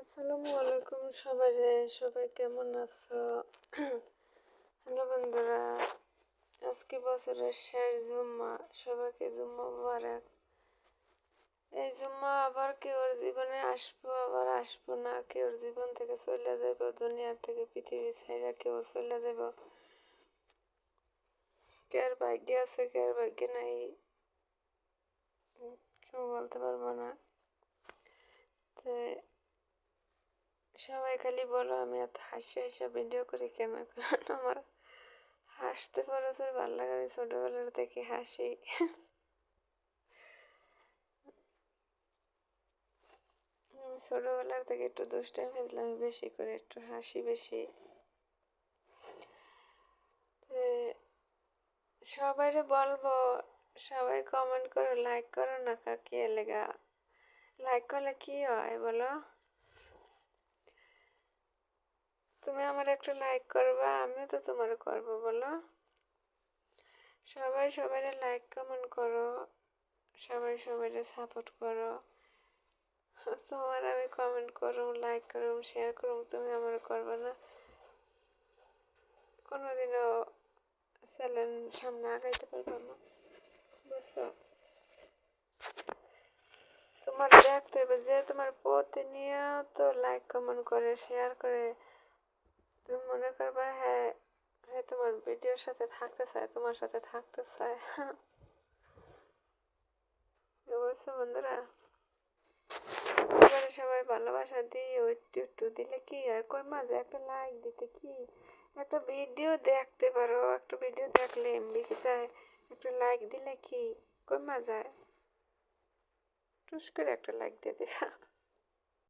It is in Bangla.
আসসালামু আলাইকুম সবাই সবাই কেমন আছো? হ্যালো বন্ধুরা, আজকে বছরের শেষ জুম্মা, সবাইকে জুম্মা মুবারক। এই জুম্মা আবার কেউর জীবনে আসব, আবার আসব না, কেউর জীবন থেকে চলে যাব দুনিয়ার থেকে পৃথিবী ছাইরা কেউ চলে যাব কেয়ার ভাগ্যে আছে কেয়ার ভাগ্যে নাই কেউ বলতে পারব না। তো সবাই খালি বলো, আমি এত হাসি হাসি ভিডিও করি কেন? কারণ আমার হাসতে প্রচুর ভালো লাগে, আমি ছোটবেলার থেকে হাসি। ছোটবেলার থেকে একটু দুষ্টাই ফেললাম বেশি করে একটু হাসি বেশি। সবাই বলব, সবাই কমেন্ট করো লাইক করো না কাকি এলেগা লাইক করলে কি হয় বলো? তুমি আমার একটা লাইক করবা, আমিও তো তোমার করব, বলো। সবাই সবাই লাইক কমেন্ট করো, সবাই সবাই সাপোর্ট করো। তোমার আমি কমেন্ট করুম লাইক করুম শেয়ার করুম, তুমি আমার করবে না। কোনোদিনও চ্যানেল সামনে আগাইতে পারব না, বুঝছ? তোমার দেখতে হবে যে তোমার প্রতিনিয়ত লাইক কমেন্ট করে শেয়ার করে তুমি মনে করবা হ্যাঁ হ্যাঁ তোমার ভিডিওর সাথে থাকতে চায় তোমার সাথে থাকতে চায় বুঝছ বন্ধুরা? এবারে সবাই ভালোবাসা দিয়ে একটু একটু দিলে কি আর কই মাঝে একটা লাইক দিতে কি? একটা ভিডিও দেখতে পারো, একটা ভিডিও দেখলে এমবি যায়, একটা লাইক দিলে কি? কই মা যায়? টুস করে একটা লাইক দিয়ে দিবা।